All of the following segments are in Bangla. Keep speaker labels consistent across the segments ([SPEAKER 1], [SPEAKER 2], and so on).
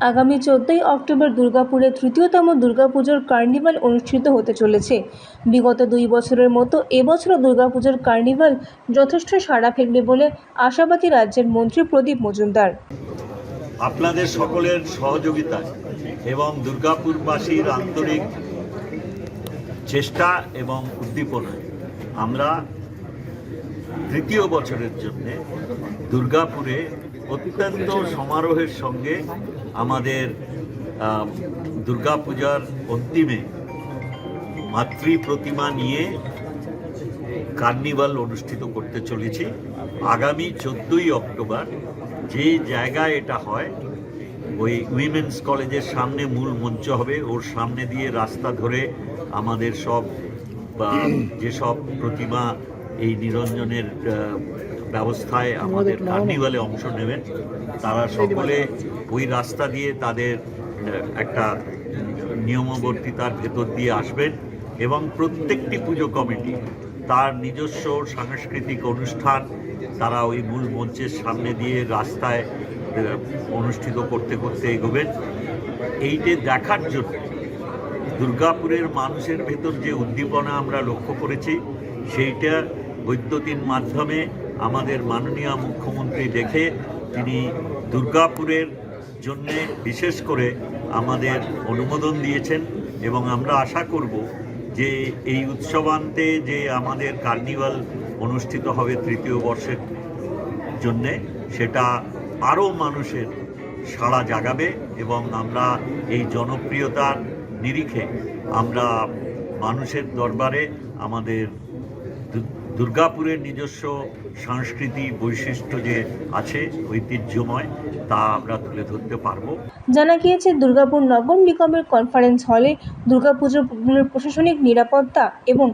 [SPEAKER 1] আগামী চোদ্দই অক্টোবর দুর্গাপুরে তৃতীয়তম দুর্গাপুজোর কার্নিভাল অনুষ্ঠিত হতে চলেছে। বিগত দুই বছরের মতো এবছরও দুর্গাপুজোর কার্নিভাল যথেষ্ট সাড়া ফেলবে বলে আশাবাদী রাজ্যের মন্ত্রী প্রদীপ মজুমদার।
[SPEAKER 2] আপনাদের সকলের সহযোগিতায় এবং দুর্গাপুরবাসীর আন্তরিক চেষ্টা এবং উদ্দীপনায় আমরা তৃতীয় বছরের জন্যে দুর্গাপুরে অত্যন্ত সমারোহের সঙ্গে আমাদের দুর্গাপূজার অন্তিমে মাতৃ প্রতিমা নিয়ে কার্নিভাল অনুষ্ঠিত করতে চলেছি। আগামী চোদ্দোই অক্টোবর যে জায়গায় এটা হয়, ওই উইমেন্স কলেজের সামনে মূল মঞ্চ হবে। ওর সামনে দিয়ে রাস্তা ধরে আমাদের সব, বা যেসব প্রতিমা এই নিরঞ্জনের ব্যবস্থায় আমাদের কার্নিভালে অংশ নেবেন। তারা সকলে ওই রাস্তা দিয়ে তাদের একটা নিয়মবর্তিতার ভেতর দিয়ে আসবেন এবং প্রত্যেকটি পুজো কমিটি, তার নিজস্ব সাংস্কৃতিক অনুষ্ঠান, তারা ওই মূল মঞ্চের সামনে দিয়ে রাস্তায় অনুষ্ঠিত করতে করতে এগোবেন। এইটে দেখার জন্য দুর্গাপুরের মানুষের ভেতর যে উদ্দীপনা আমরা লক্ষ্য করেছি, সেইটা বৈদ্যুতিন মাধ্যমে আমাদের মাননীয় মুখ্যমন্ত্রী দেখে তিনি দুর্গাপুরের জন্য বিশেষ করে আমাদের অনুমোদন দিয়েছেন এবং আমরা আশা করব যে এই উৎসবান্তে যে আমাদের কার্নিভাল অনুষ্ঠিত হবে তৃতীয় বর্ষের জন্যে, সেটা আরও মানুষের সাড়া জাগাবে এবং আমরা এই জনপ্রিয়তার নিরিখে আমরা মানুষের দরবারে আমাদের দুর্গাপুরের নিজস্ব সংস্কৃতি বৈশিষ্ট্য যে আছে, ঐতিহ্যময়, তা আমরা তুলে ধরতে পারব।
[SPEAKER 1] জানা গিয়েছে, দুর্গাপুর নগর নিগমের কনফারেন্স হলে দুর্গাপুজোর প্রশাসনিক নিরাপত্তা এবং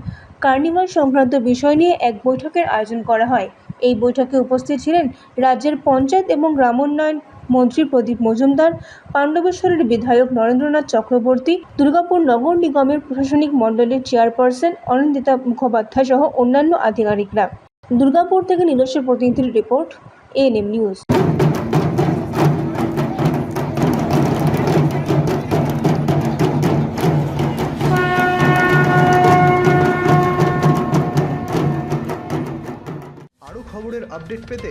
[SPEAKER 1] কার্নিভাল সংক্রান্ত বিষয় নিয়ে এক বৈঠকের আয়োজন করা হয়। এই বৈঠকে উপস্থিত ছিলেন রাজ্যের পঞ্চায়েত এবং গ্রামোন্নয়ন মন্ত্রী প্রদীপ মজুমদার, পাণ্ডবেশ্বরের বিধায়ক নরেন্দ্রনাথ চক্রবর্তী, দুর্গাপুর নগর নিগমের প্রশাসনিক মণ্ডলের চেয়ারপারসন অনিন্দিতা মুখোপাধ্যায় সহ অন্যান্য আধিকারিকরা। দুর্গাপুর থেকে নিজস্ব প্রতিনিধির রিপোর্ট এএনএম নিউজ।
[SPEAKER 3] খবরের আপডেট পেতে